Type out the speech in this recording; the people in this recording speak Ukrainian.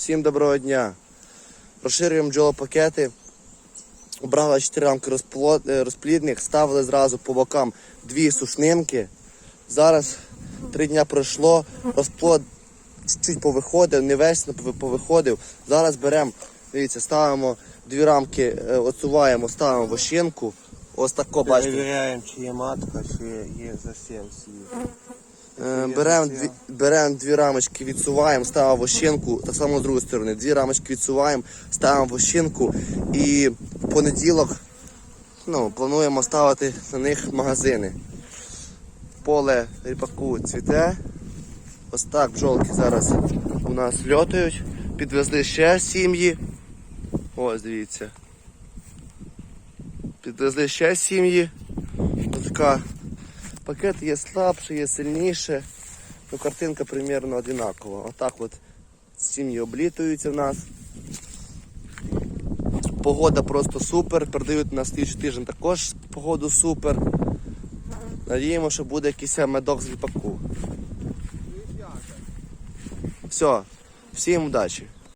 Всім доброго дня. Розширюємо бджолопакети. Обрали 4 рамки е, розплідних, ставили зразу по бокам дві сушнинки. Зараз три дня пройшло, розплод чуть повиходив, не весь повиходив. Зараз беремо, дивіться, ставимо дві рамки, е, отсуваємо, ставимо вощинку. Ось тако, бачите. Перевіряємо, чи є матка, чи є свій. Е, Беремо дві, берем дві рамочки, відсуваємо, ставимо вощинку, так само з другої сторони. Дві рамочки відсуваємо, ставимо вощинку і в понеділок ну, плануємо ставити на них магазини. Поле ріпаку цвіте. Ось так бджолки зараз у нас льотають. Підвезли ще сім'ї. Ось дивіться. Підвезли ще сім'ї. Така Пакет є слабший, є сильніше. Ну, картинка примерно одинакова. Отак от сім'ї облітуються в нас. Погода просто супер. Передають на слідчий тиждень також погоду супер. Надіємо, що буде якийсь медок з ліпаку. Все, всім удачі!